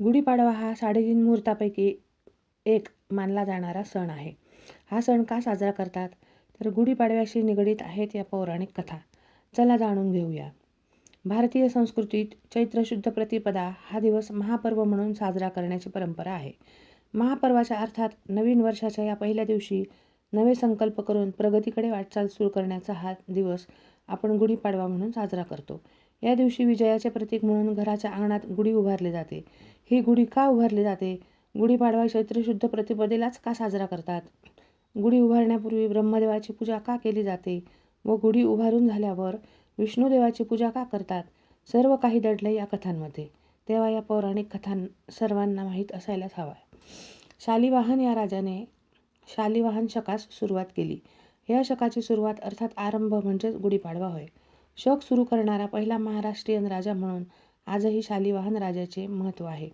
गुढीपाडवा हा साडेतीन मुहूर्तापैकी एक मानला जाणारा सण आहे. हा सण का साजरा करतात? तर गुढीपाडव्याशी निगडीत आहेत या पौराणिक कथा. चला जाणून घेऊया. भारतीय संस्कृतीत चैत्र शुद्ध प्रतिपदा हा दिवस महापर्व म्हणून साजरा करण्याची परंपरा आहे. महापर्वाच्या अर्थात नवीन वर्षाच्या या पहिल्या दिवशी नवे संकल्प करून प्रगतीकडे वाटचाल सुरू करण्याचा हा दिवस आपण गुढीपाडवा म्हणून साजरा करतो. या दिवशी विजयाचे प्रतीक म्हणून घराच्या अंगणात गुढी उभारली जाते. ही गुढी का उभारली जाते? गुढीपाडवा चैत्रशुद्ध प्रतिपदेलाच का साजरा करतात? गुढी उभारण्यापूर्वी ब्रह्मदेवाची पूजा का केली जाते व गुढी उभारून झाल्यावर विष्णुदेवाची पूजा का करतात? सर्व काही दडलं या कथांमध्ये. तेव्हा या पौराणिक कथां सर्वांना माहीत असायलाच हवा शालिवाहन या राजाने शालिवाहन शकास सुरुवात केली. या शकाची सुरुवात अर्थात आरंभ म्हणजेच गुढीपाडवा होय. शक सुरू करणारा पहिला महाराष्ट्रीयन राजा म्हणून आजही शालिवाहन राजाचे महत्त्व आहे.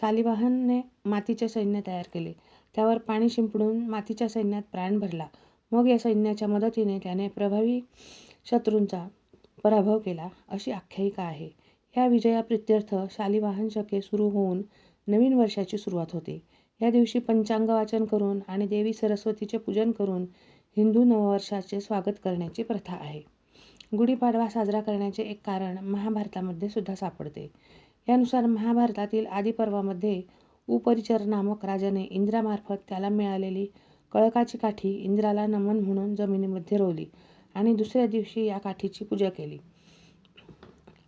शालिवाहनने मातीचे सैन्य तयार केले. त्यावर पाणी शिंपडून मातीच्या सैन्यात प्राण भरला. मग या सैन्याच्या मदतीने त्याने प्रभावी शत्रूंचा पराभव केला अशी आख्यायिका आहे. या विजयाप्रित्यर्थ शालिवाहन शके सुरू होऊन नवीन वर्षाची सुरुवात होते. या दिवशी पंचांग वाचन करून आणि देवी सरस्वतीचे पूजन करून हिंदू नववर्षाचे स्वागत करण्याची प्रथा आहे. गुढीपाडवा साजरा करण्याचे एक कारण महाभारतामध्ये सुद्धा सापडते. यानुसार महाभारतातील आदिपर्वामध्ये उपरिचर नामक राजाने इंद्रामार्फत त्याला मिळालेली कळकाची काठी इंद्राला नमन म्हणून जमिनीमध्ये रोवली आणि दुसऱ्या दिवशी या काठीची पूजा केली.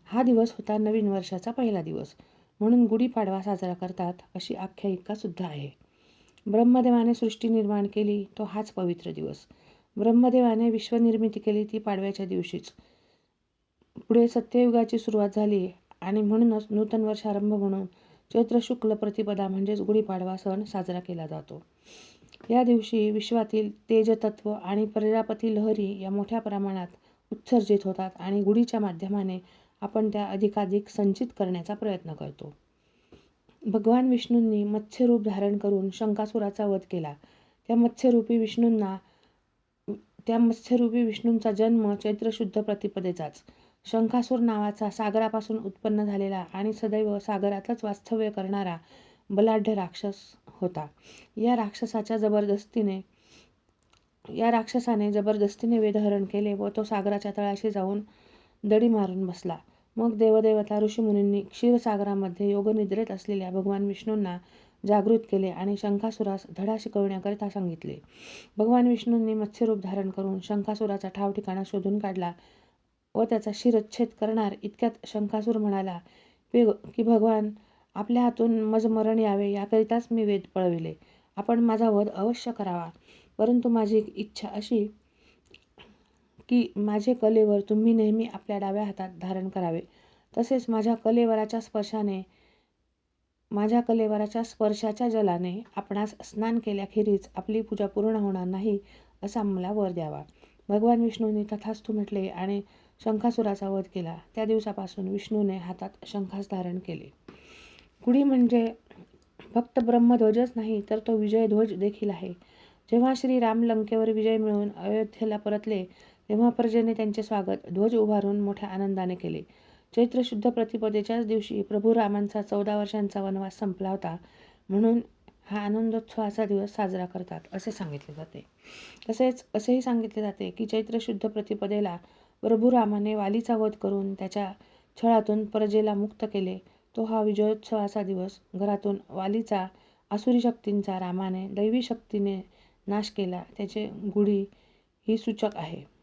हा दिवस होता नवीन वर्षाचा पहिला दिवस. म्हणून गुढीपाडवा साजरा करतात अशी आख्यायिका सुद्धा आहे. ब्रह्मदेवाने सृष्टी निर्माण केली तो हाच पवित्र दिवस. ब्रह्मदेवाने विश्वनिर्मिती केली ती पाडव्याच्या दिवशीच. पुढे सत्ययुगाची सुरुवात झाली आणि म्हणूनच नूतन वर्षारंभ म्हणून चैत्र शुक्ल प्रतिपदा म्हणजेच गुढीपाडवा सण साजरा केला जातो. या दिवशी विश्वातील तेजतत्व आणि प्रजापती लहरी या मोठ्या प्रमाणात उत्सर्जित होतात आणि गुढीच्या माध्यमाने आपण त्या अधिकाधिक संचित करण्याचा प्रयत्न करतो. भगवान विष्णूंनी मत्स्यरूप धारण करून शंकासुराचा वध केला. त्या मत्स्यरूपी विष्णूंना त्या मत्स्यरूपी विष्णूंचा जन्म चैत्रशुद्ध प्रतिपदेचाच. शंखासूर नावाचा सागरापासून उत्पन्न झालेला आणि सदैव सागरातच वास्तव्य करणारा बलाढ्य राक्षस होता. या राक्षसाच्या जबरदस्तीने या राक्षसाने जबरदस्तीने वेदहरण केले व तो सागराच्या तळाशी जाऊन दडी मारून बसला. मग देवदेवता ऋषीमुनींनी क्षीरसागरामध्ये योगनिद्रेत असलेल्या भगवान विष्णूंना जागृत केले आणि शंखासुरास धडा शिकवण्याकरिता सांगितले. भगवान विष्णूंनी मत्स्यरूप धारण करून शंखासुराचा ठाव ठिकाणा शोधून काढला व त्याचा शिरच्छेद करणार इतक्यात शंखासूर म्हणाला की भगवान आपल्या हातून मजमरण यावे याकरिताच मी वेद पळविले. आपण माझा वध अवश्य करावा. परंतु माझी इच्छा अशी की माझे कलेवर तुम्ही नेहमी आपल्या डाव्या हातात धारण करावे. तसेच माझ्या कलेवराच्या स्पर्शाने माझ्या कलेवराच्या स्पर्शाच्या जलाने आपणास स्नान केल्याखेरीज आपली पूजा पूर्ण होणार नाही असा मला वर द्यावा. भगवान विष्णूंनी तथास्तू म्हटले आणि शंखासुराचा वध केला. त्या दिवसापासून विष्णूने हातात शंखास धारण केले. कुडी म्हणजे फक्त ब्रह्मध्वजच नाही तर तो विजयध्वज देखील आहे. जेव्हा श्रीराम लंकेवर विजय मिळवून अयोध्येला परतले तेव्हा प्रजेने त्यांचे स्वागत ध्वज उभारून मोठ्या आनंदाने केले. चैत्र शुद्ध प्रतिपदेच्याच दिवशी प्रभू रामांचा चौदा वर्षांचा वनवास संपला होता. म्हणून हा आनंदोत्सवाचा दिवस साजरा करतात असे सांगितले जाते. तसेच असेही सांगितले जाते की चैत्र शुद्ध प्रतिपदेला प्रभू रामाने वालीचा वध करून त्याच्या छळातून प्रजेला मुक्त केले. तो हा विजयोत्सवाचा दिवस. घरातून वालीचा आसुरी शक्तींचा रामाने दैवी शक्तीने नाश केला. त्याचे गुढी ही सूचक आहे.